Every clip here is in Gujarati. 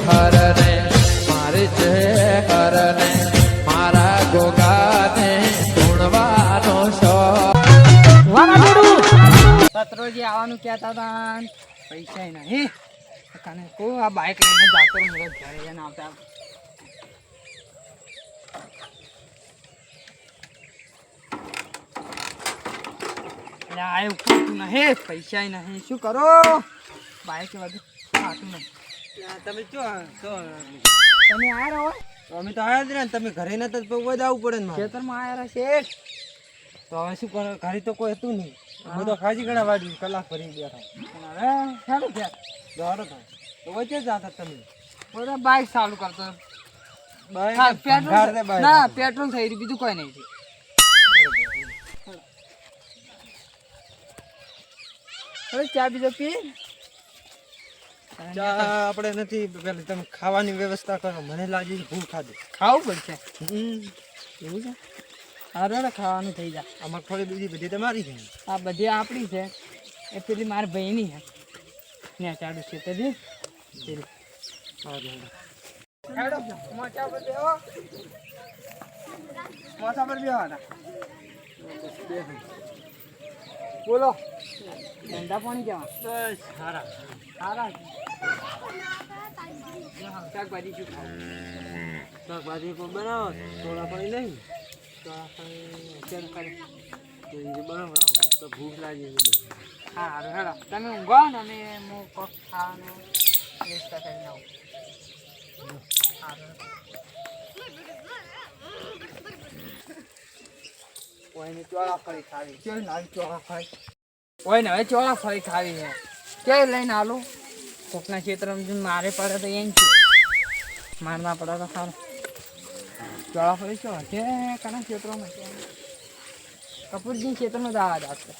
હરને મારે છે હરને મારા ગોગાને ધૂણવાનો છો પત્રોજી આવવાનું કહેતા હતા પૈસા નહીં કાને કો આ બાઇક લઈને જાતો મને ઘરે જઈને આવતા આ નહીં પૈસા નહીં શું કરો બાઇક બધું ખાતું નહીં તમે ચો તમે આ રહો. અમે તો આવ્યા જ રહ્યા ને તમે ઘરે ન તો જવું પડે ને. ખેતરમાં આવ્યા શેઠ તો હવે શું કરો ઘરે તો કોઈ હતું નહીં. હું તો ખાજી ઘણા વાડી કલાક ભરી બેઠા પણ હવે સારું દોડો તો વચ્ચે જ હતા તમે. બધા બાઇક ચાલુ કરતો. પેટ્રોલ ના પેટ્રોલ થઈ રહ્યું બીજું કોઈ નહીં. હવે ચા બીજો પી. ચા આપણે નથી પેલા તમે ખાવાની વ્યવસ્થા કરો મને લાગે ભૂખ ખાધી. ખાવું પડશે હમ. એવું છે? અરે ખાવાનું થઈ જાય. આમાં થોડી બીજી બધી તમારી છે. આ બધી આપણી છે. એ પેલી મારા ભાઈની છે. ને ચાલુ છે તે મોટા. પર બેહો. મોચા પર બેહો હાડા. બોલો. ધંધા પાણી કેવા? બસ સારા સારા શાકભાજી શું ખાવ? શાકભાજી કોઈ બનાવો? થોડા પડી નહીં? તો આપણે અત્યારે કરે તો બનાવડાવો તો ભૂખ લાગી હા હારું હેડો. તમે ઊંઘો ને અમે હું ખાવાનું વ્યવસ્થા આવું. હારું. કોઈને ચોળા ફળી ખાવી કેવી લાવી ચોળા ફળી કોઈને હવે ચોળા ફળી ખાવી છે. ક્યાંય લઈને આલું કોકના ક્ષેત્રમાં મારે પડે તો એમ છે. માર ના પડે તો સારું ચોળા ફળી ચો છે કના ક્ષેત્રમાં કપૂરજી ક્ષેત્રમાં જ આવા જાત છે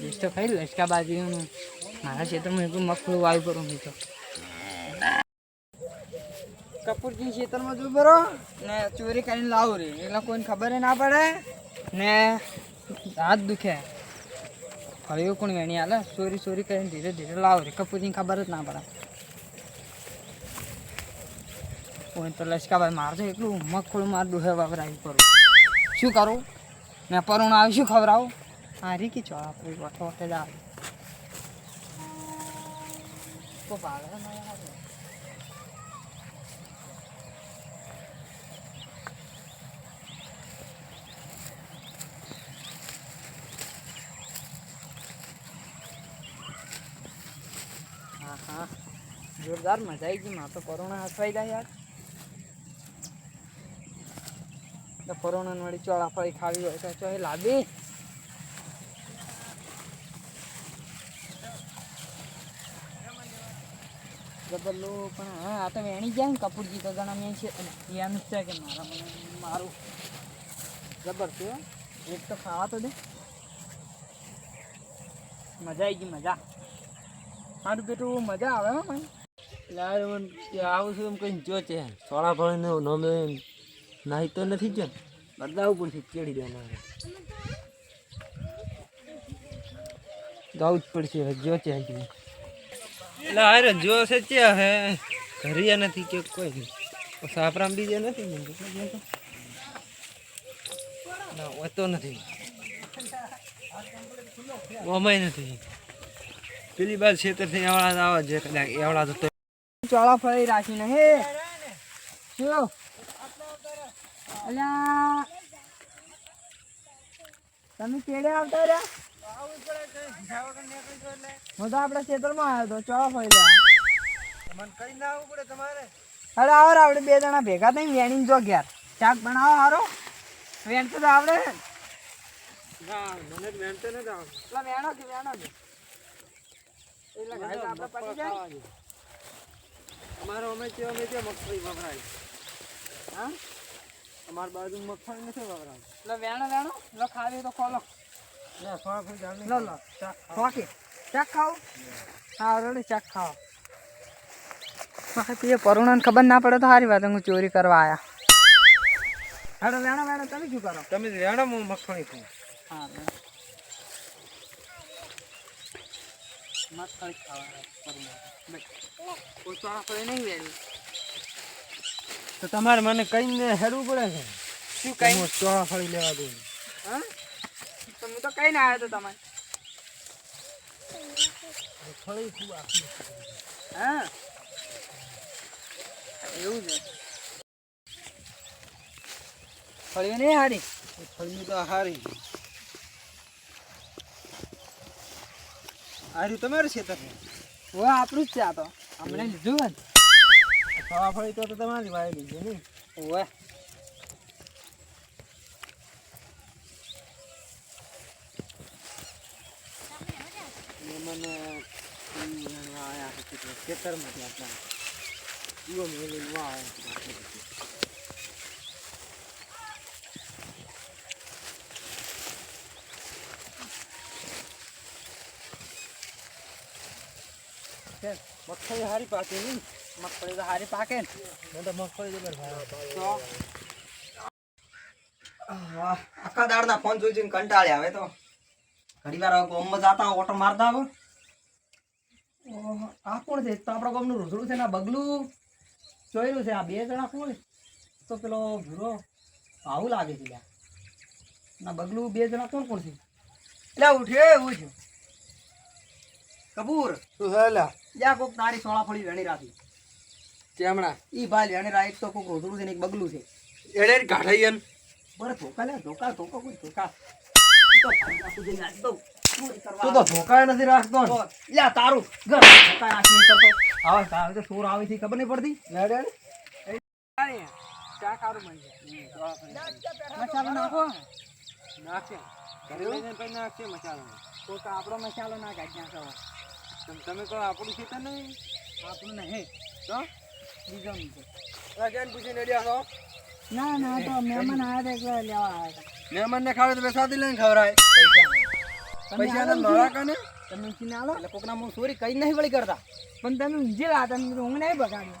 દેશ તો ખાઈ લશ્કા બાજુનું મારા ક્ષેત્રમાં એકલું મગફળું વાયુ કરું મિત્રો કપૂરજી ખેતરમાં જો બરો ને ચોરી કરીને લાવું રે. એટલે કોઈને ખબર ના પડે. ને હાથ દુખે. ફળીઓ કોણ વેણી હાલે ચોરી ચોરી કરીને ધીરે ધીરે લાવું રે. કપૂરજીને ખબર જ ના પડે. કોઈ તો લશ્કાભાઈ મારજો એટલું મગફળું માર ડોહે વાવરાવી કરું શું કરું? ને પરુણ આવી, શું ખવડાવું? હા રી કે છો આપણે વઠો વખતે જ આવે જોરદાર મજા આવી ગઈ. માં તો કોરોના હસવાઈ જાય યાર. તો કોરોના ચોળા ફળી ખાવી હોય તો ચોય લાવી જબરલું પણ હા, આ તો વેણી જાય ને કપૂરજી તો ઘણા મેં છે. એમ છે કે મારા મને મારું. જબર છે, એક તો ખાવા તો દે. મજા આવી ગઈ, મજા. મારું બેટું મજા આવે હો મને મન આવું છું એમ કઈ જો છે. સોળા ફળીને નમે નાહી તો નથી જો બદલાવું પડશે ચેડી દેવાના ગાવું જ પડશે હવે જો છે એટલે હારે જો છે ચે હે ઘરિયા નથી કે કોઈ નહીં સાપરામ બીજે નથી. ના? હોતો નથી. ઓમાય નથી. પેલી બાદ છેતરથી એવડા આવે છે કદાચ એવડા તો ચોળા ફળી રાખીને હે? શું અલ્યા. તમે કેડે આવતા રહ્યા? હું તો આપણા ખેતરમાં આવ્યો હતો ચોળા ફળી તમારે? અરે આવો રે, આપણે બે જણા ભેગા થઈને વેણીને જો ઘેર. શાક બનાવો હારો? વેણતો તો આવડે. ના મને વેણ તો નથી આવડતું. વેણો કે વેણો કે એટલે આપણે જાય? અમારો અમે છે અમે મગફળી વપરાય. હા? અમારી બાજુ મગફળી નથી વપરાય. એટલે વેણો વેણો લો ખાવી તો ખોલો. લો લો. ઓકે ચાક ખાઓ. હા રેડી ચાક ખાઓ. બાકી પરુણાને ખબર ના પડે તો સારી વાત હું ચોરી કરવા આયા. હેડો વેણો વેણો તમે શું કરો? તમે વેણો હું મગફળી ખાઉં હા ખાવા નહીં તો તમારે મને કહીને હેડવું પડે છે? શું કઈ? ચોળા ફળી લેવા દઉં હા? તો તો કઈ ના આવ્યો તો તમારે. ફળી હા. એવું છે. ફળીઓ નહીં હારી? ફળી તો હારી. આર્યું તમારે છે તમે ઓ આપણું જ છે આ તો. હમણાં લીધું ને? ચોળાફળી તો તમારી વાયેલી છે ને. ઓવે મને ઈ એને આયા છે કે ખેતરમાંથી આપણા જીવો મેળવીને વા આવ્યા છે આપણે પછી. કેમ? મગફળી હારી પાકે નહીં મગફળી તો હારી પાકે ને તો મગફળી જબર તો? વાહ આખા દાડના ફોન જોઈ જોઈને કંટાળ્યા આવે તો. ઘડી વાર ગોમમાં જતા ઓટો મારતા ઓહો, આ કોણ છે? તો આપણા ગામનું રોસડું છે ને બગલું. જોયેલું છે આ બે જણા કોણ તો પેલો ભૂરો આવું લાગે છે. ના બગલું બે જણા કોણ કોણ છે? એટલે ઉઠ્યો ઉઠ્યો કપૂર. શું થયેલા યા કોક તારી સોળા ફળી વેણી રાખી. ચેમણા ઈ ભાઈ વેણી રાખ એક તો કોક રોસડું છે ને એક બગલું છે. એડે કાઢાઈ એમ. બરે ધોકા લે ધોકા ધોકા કોઈ ધોકા. તો તું તો નથી રાખતો. લ્યા તારું. ઘર ધોકા રાખી કરતો. હવે તારે તો ચોર આવે છે ખબર નહીં પડતી? એડે ચા ખારું જાય. મસાલો નાખો ઘરે લઈને પછી નાખશે મસાલામાં કોઈક આપણો મસાલો ના કાઢી નાખો તમ- કહો આપણું ખેતર નહીં? આપણું નહીં. તો? બીજો નહીં રાજાને પૂછીને અડ્યા છો ના ના તો મહેમાન આવ્યા હતા એટલે લેવા આવ્યા હતા. મહેમાનને ખાવે તો બેસાડી લઈને ખવરાય પૈસા તો મારા કને? તમે ઊંચીને આલો એટલે કોકના મું ચોરી કઈ નહીં વળી કરતા. પણ તમે ઊંઘી રહ્યા હતા નહીં બગાડ્યો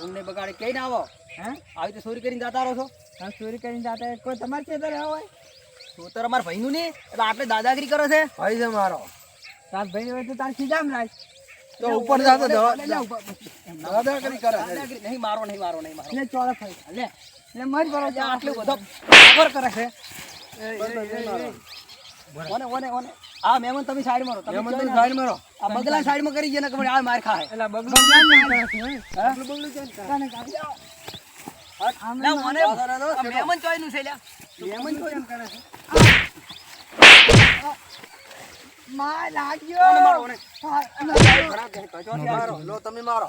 ઊંઘ નહીં બગાડે કઈ ના આવો? હે? આવી તો ચોરી કરીને જતા રહો છો? હા ચોરી કરીને જાતા હોય. કોઈ તમારે ખેતર હોય? ચોતર અમારા ભાઈનું નહીં એટલે આપણે દાદાગીરી કરો છે. ભાઈ છે મારો. તાર ભાઈ હોય તો તાર સીધામ રાખ. તો ઉપર જાતો ઉપર કરે નહીં મારો નહીં મારો નહીં મારો. લે ચોળા ફરી લે. લે મજ જા આટલું બધો. ખબર કરે છે. ઓને ઓને ઓને. આ મેમન તમે સાઈડ મારો. તમે મેમન તમે સાઈડ મારો. આ બગલા સાઈડમાં કરી જેને ને આ માર ખાય. એટલે બગલો ના કરે છે હે? બગલું છે કાને ઓને. આ મહેમાન ચોઈનું છે લ્યા મહેમાન એમ કરે છે? માર લાગ્યો. મારો ઓને હા, અને ખરાબ છે કચોટી આ મારો. લો તમે મારો.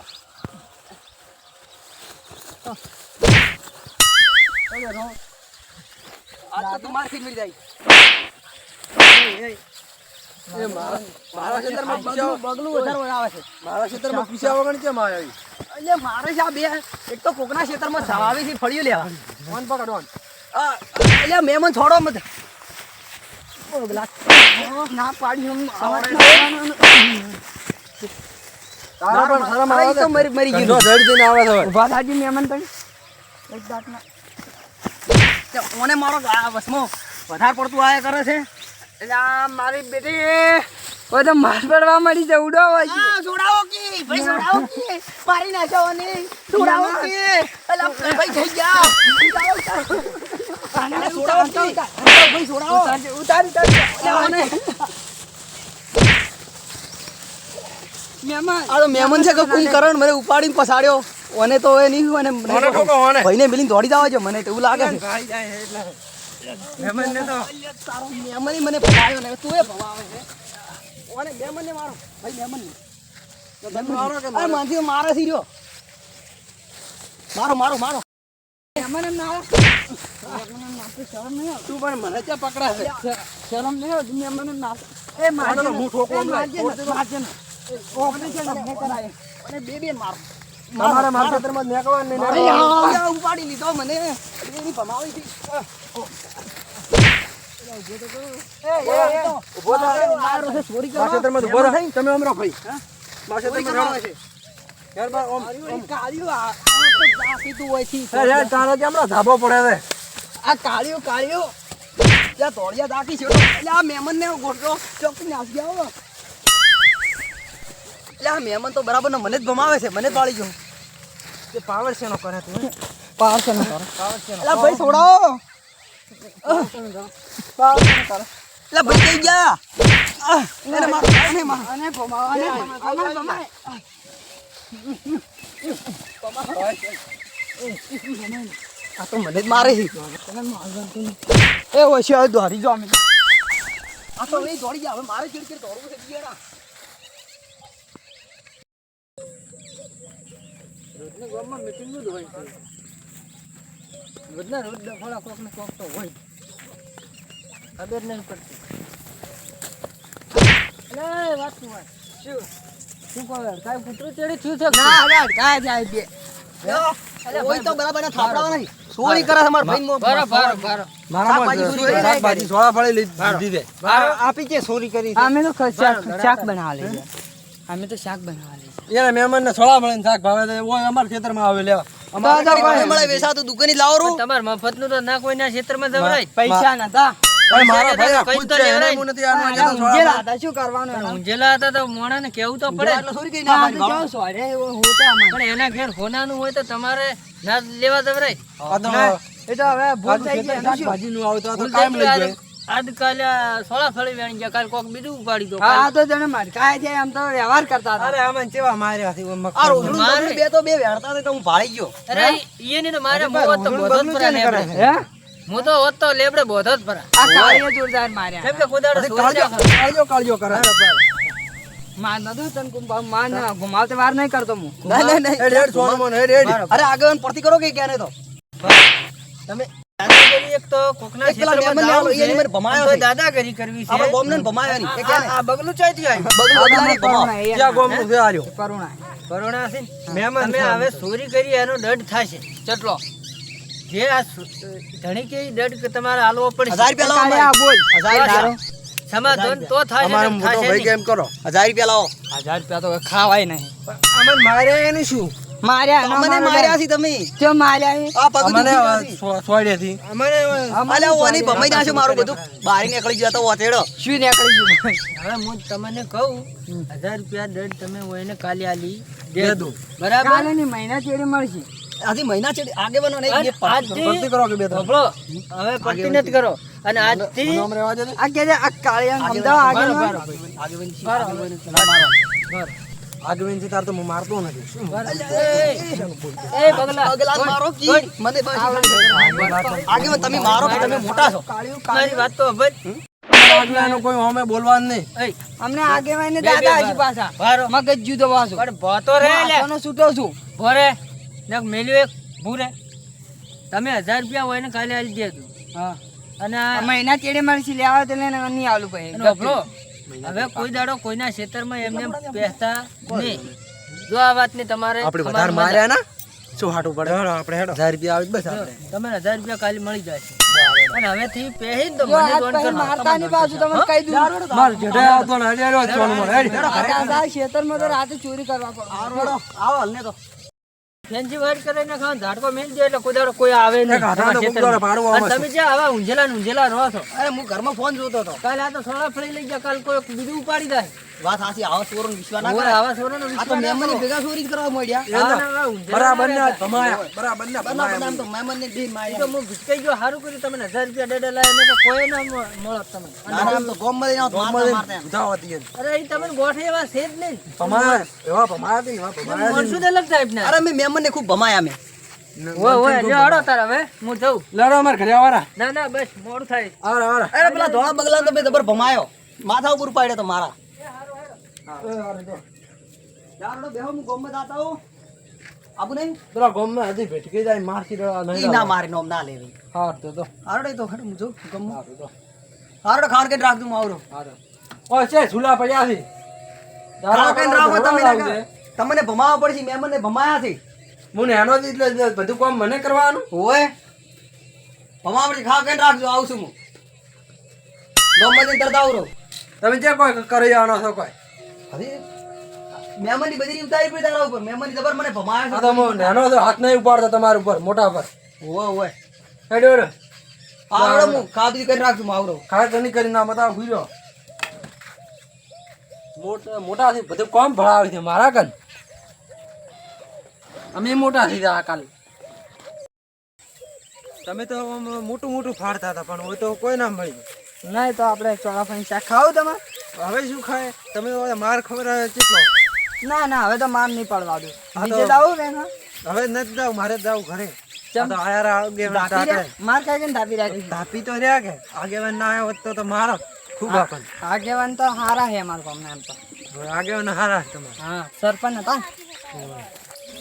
આજ તો તું મરી જાય. મારા મારા ખેતરમાં પીસ્યા બગલું વધારે આવે છે. મારા ખેતરમાં પીસ્યા વગર કેમ એટલે મારે છે આ બે. એક તો કોકના ખેતરમાં સવાવી છે ફળિયું લેવા. ફોન પકડ ફોન. આ, એટલે મહેમાન છોડો મત. બગલા ના પાડી તારા પણ શરમ આવે તો મરી મરી ગયું જઈને આવે છે ઊભા થાજી મહેમાન તમે એક દાંતના તે મારો વસમો વધારે પડતું આયા કરે છે એટલે આ મારી બેટી કોઈ તો માર પડવા મળી છે ઉડો હોય છે આ કે ભાઈ છોડાવો કે મારી નાખ્યો ને કે અલા ભાઈ થઈ ગયા અલા, છોડાવો ભાઈ છોડાવો. ઉતાર ઉતાર ઉતાર. અલા, ઓને મહેમાન. આ તો મહેમાન છે કે કુંભકરણ મને ઉપાડીને પસાડ્યો ઓને તો એ નહીં મને. ભાઈને મિલીને દોડી જવા છે મને એવું લાગે છે. મહેમાનને તો. મહેમાન મને ભમાયો ને તું એ ભમાવે છે. ઓને મહેમાન મારો. ભાઈ મહેમાન મારો કે મારે? સી રહ્યો મારો મારો મારો. મહેમાન ના તું પણ મને ત્યાં પકડાશે? શરમ નહીં. મહેમાન એમ ના. એ મારજે હું ઠોકો મારજે ને. ઓપરેશન અમને કરાય. અને બે બે મારો. મારા. ખેતરમાં નેકવા નહીં અરે ઉપાડી લીધો મને? એની ભમાવી હતી. તમે હમણાં ભાઈ. યાર તારા ધાબો પડે છે આ કાળિયો કાળિયો ત્યાં તોડિયા દાખી છે એટલે આ મહેમાન ને ગોઠવો. ચોકી નાસી આવો. એટલે આ મહેમાન તો બરાબર મને જ ભમાવે છે. મને જ વાળી ગયો. તે પાવર શેનો કરે તું પાવર છે ને કરો? એટલે ભાઈ છોડાવો એટલે ભાઈ ગયા. મારો એને અને ભમાવા અને ભમાવા, અને ભમાય. આ તો મને જ મારે છે. એ ઓછી હવે દોરી જો અમે આ તો નહીં દોડી ગયા હવે મારે ચીડ ચીડ દોડવું છે બીજાના. રોજના ગામમાં meeting જ હોય છે. રોજના રોજ ડફોડા કોક ને કોક તો હોય. ખબર નહીં પડતી. અરે વાત શું હોય? શું? શું કહો? કાંઈ કૂતરું ચડી થયું છે? ના હવે અડકાય જાય બે. કોઈ તો બરાબર થાપડાવા નહીં સોળી કરે તમાર ભાઈ મો બરો બરો બરો. મારા માં ચોરી કરી શાકભાજી સોળા ફળે લીધી દે. આપી કે ચોરી કરી અમે તો શાક શાક બનાવા લઈ ગયા. અમે તો શાક બનાવા લઈ યાર મહેમાન ને સોળા ફળે ને શાક ભાવે તો ઓય અમારા ખેતરમાં આવે લેવા અમારે કોઈ મળે વેચાતું દુકાની લાવો રૂ. તમારે મફતનું તો ના કોઈના ક્ષેત્રમાં જવડાય પૈસા નતા. મારા ભાઈ આ ખુદ છે એને હું નથી આનું આજે તો હતા શું કરવાનું ઊંઝેલા હતા તો મોણા કેવું તો પડે. એટલે ચોરી કરી નાખવાની ભાવ. પણ એના ઘેર હોનાનું હોય તો તમારે ના લેવા એ તો હવે તો લઈ આજકાલ સોળા ફળી વેણી ગયા કાલ કોક બીજું ઉપાડી દો હા તો જણે મરકાય છે એમ તો વ્યવહાર કરતા અરે આમાં કેવા માર્યા આ. રોજડું બે તો બે વેણતા તો હું ભાળી ગયો. અરે ઈ તો મારે તો પરા હું તો હોત તો લેબડે બોધો જ પરા આ કાળીએ જોરદાર માર્યા. કેમ કે કુદાડો કાળજો કાળજો કરે. માર નતો તન કું માર ઘુમાવતે વાર નહીં કરતો હું. નહીં નહીં નહીં હેડ હેડ મોન હેડ હેડ અરે આગળ પડતી કરો કે ક્યારે તો? તમે એક તો કોકના ક્ષેત્રમાં મહેમાનને જાવું આલો, એને છે. મને ભમાયો છે. દાદાગીરી કરવી છે. આપણે બોમને ભમાયો નહીં. એ ક્યારે? આ આ બગલું ચાયથી આવ્યું. બગલું બગલાને ભમાવો. ક્યાં ગોમનું છે આર્યો કરુણા. છે ને? મહેમાન હવે ચોરી કરી એનો દંડ થશે ચટલો. જે આ ધણી કે દડ કે તમારે હાલવો પડે હજાર રૂપિયા લાવો બોલ. હજાર રૂપિયા. સમાધાન તો થાય અમારો મોટો ભાઈ કેમ કરો? હજાર રૂપિયા લાવો. હજાર રૂપિયા તો ખાવાય નહીં. અમન મારે એને શું? માર્યા અમને માર્યા છે તમે. જો માર્યા આ પગ અમને દુખી સો- અમને અલ્યા ઓની ભમાઈ નાખ્યું મારું બધું. બહાર નીકળી ગયો તો ઓતેડો શું નીકળી ગયું? હવે હું તમને કહું હજાર રૂપિયા દંડ તમે હોયને કાલે આલી. દે દે. દો દો. બરાબર મહિના ચેડે મળશે. આથી મહિના છે આગેવાનો નહીં બે પાંચ ભરતી કરો કે બે ત્રણ? હવે પડતી નત કરો. અને આજથી મને રહેવા દે ને. આ કે આ કાળિયા અમદાવાદ આગે આગે. મારો. આગેવાન છે તાર તો હું મારતો નથી. શું એ બગલા. બગલા મારો કી. મને આગવીન તમે મારો કે તમે મોટા છો? મારી વાત તો હવે આગલાનું કોઈ હોમે બોલવાનું નહીં. અમને આગેવાઈને દાદા હજી પાછા. મગજ જુદો પાછો. પણ ભતો રે લે. છૂટો છું. ભોરે. ને મેલ્યું એક ભૂરે. તમે હજાર રૂપિયા હોય ને કાલે આલી દેજો હા. અને મહિના ચેડે મળશે લેવા તો લઈને નહીં આલું ભાઈ. હવે કોઈ દાડો કોઈના ક્ષેત્રમાં એમને પહેતા નહીં. જો આ વાતની તમારે આપણે વધારે માર્યા ના? શું હાટું પડે? હેડો આપણે હેડો. હજાર રૂપિયા આવી બસ આપણે. તમે હજાર રૂપિયા કાલે મળી જશે અને હવેથી પહેરી તો મને દોન કરો મારતા ની બાજુ તમે કહી દઉં. માર જડે આવતો ને હેડ હેડ. સોનું હેડો હેડ ખેતરમાં તો રાતે ચોરી કરવા પડે. આવો હલને તો. ફેન્સી વાઇટ કરીને ખાન ઝાડકો મેલ દે એટલે કોઈ કોઈ આવે નહીં. તમે જ્યાં આવા ઊંઝેલા ઊંઝેલા રહો છો. અરે હું ઘરમાં ફોન જોતો હતો. કાલે આ તો સોળા ફળી લઈ ગયા કાલ કોઈ બીજું ઉપાડી જાય. વાત સાચી આવા ચોરોનો વિશ્વાસ ના ઓવે, કરાય. આવા સોરાનો આ તો વિશ્વાસ ના મહેમાનની કરો. ભેગા ચોરી કરવા મળ્યા. હા, ના, ના, ઊંઝેલા બરાબર ના ના ભમાયા બરાબર ના ભમાયા બના તો મહેમાનને બે ઈ તો હું ભૂસકાઈ ગયો સારું કર્યું તમે હજાર રૂપિયા ડેડા લાયા નહીં કોઈ ના મળત તમે ના, ના, આમ તો ગોમમાં લઈને આવો તો મારતા મારતા. ઉધાવ હતી અરે ઈ તમને ગોઠે એવા છે જ નહીં. ભમાયા એવા ભમાયા હતી ને એવા ભમાયા હતી અલગ ટાઈપ ના. અરે મેં મહેમાનને ખૂબ ભમાયા મેં. ઓય ઓય લ્યો હળો તાર હવે હું જઉં. લડો અમાર ઘરે આવવાના ના ના બસ મોડું થાય. આવરા આવરા અરે પેલા ધોળા બગલા તો જબર ભમાયો. માથા ઉપર પાડ્યો તો મારા ચાલો બેહો હું ગોમમાં જાતા હું આબુ નહીં પેલા ગામમાં હજી ભેટકી જાય મારથી ડળા ઈ નહીં ના મારે નોમ ના લેવી. હાર તો તો. હારડે તો ખડે હું જો ગમમાં હારું તો હારડે ખાણ કે રાખ દઉં ઓય છે ઝૂલા પડ્યા છે. કે રાખો તમે. તમને ભમાવા પડશે મહેમાનને ભમાયા છે. હું એનો જ એટલે બધું કામ મને કરવાનું? હોય. ભમાવા પડશે ખા કે રાખજો આવું છું હું ગમે જઈને તરત આવરો. તમે જે કોઈ કરી આવવાનો છો કોઈ. હવે બધી ઉતારી પડી તારા ઉપર. મહેમાનની જબર મને ભમાયા તો નેનો હાથ નહીં ઉપાડતો તમારા ઉપર મોટા પર. ઓય ઓય હેડો હેડો. આવડો હું ખાવા કરી કરી કરી ના બતાવો ભૂલ્યો મોટા મોટાથી બધું કોમ ભણાવે છે મારા કન. અમે મોટા થઈ ગયા કાલ. તમે તો મોટું મોટું ફાડતા હતા પણ હવે તો કોઈ ના મળ્યું. નહીં તો આપણે ચોળાફળી શાક ખાવ તમે હવે શું ખાય? તમે માર ખબર કેટલો ના ના હવે તો માર નહીં પડવા દઉં હા નીચે જાવું બેન હવે નથી જાવ મારે જાવ ઘરે. રહ્યા? માર ને રહ્યા આગેવાન ના તો તો મારો. ખૂબ આપણ આગેવાન તો હારા હે અમારા કોમ નામ તો. આગેવાન હારા હે તમારે. હા સરપંચ હતા.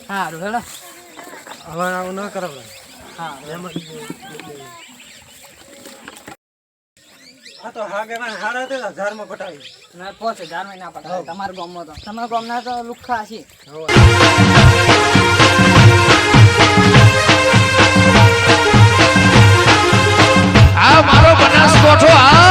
હારું હેલો. હવે આવું ન કરો હા. આ તો આગેવાન હારા હતા હજારમાં પટાવી ના પોચ હજારમાં ના પડાવે તમારા ગામમાં તો. તમારા ગામના તો લુખ્ખા છે. આ મારો બનાસકોઠો આ